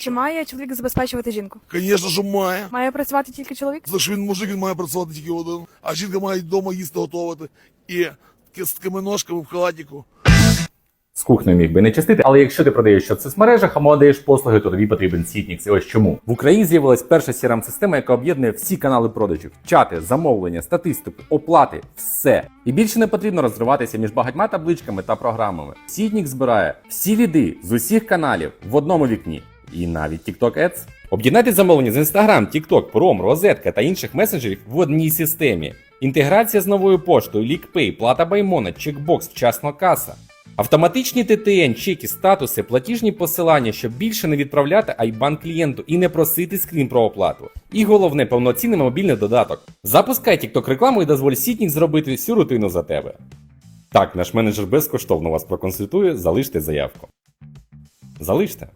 Чи має чоловік забезпечувати жінку? Звісно, що має. Має працювати тільки чоловік? Тому він мужик, він має працювати тільки один, а жінка має вдома їсти готувати. І з такими ножками в халатіку. З кухнею міг би не частити, але якщо ти продаєш що в соцмережах або надаєш послуги, то тобі потрібен Сітнікс. І ось чому в Україні з'явилась перша crm система яка об'єднує всі канали продажів: чати, замовлення, статистику, оплати, все. І більше не потрібно розриватися між багатьма табличками та програмами. Сітнікс збирає всі ліди з усіх каналів в одному вікні. І навіть TikTok Ads. Об'єднати замовлення з Instagram, TikTok, Prom, Розетка та інших месенджерів в одній системі. Інтеграція з новою поштою, LeakPay, плата Баймона, чекбокс, вчасно каса. Автоматичні ТТН, чеки, статуси, платіжні посилання, щоб більше не відправляти айбан клієнту і не просити скрін про оплату. І головне, повноцінний мобільний додаток. Запускай TikTok рекламу і дозволь Сітнік зробити всю рутину за тебе. Так, наш менеджер безкоштовно вас проконсультує, залиште заявку. Залиште.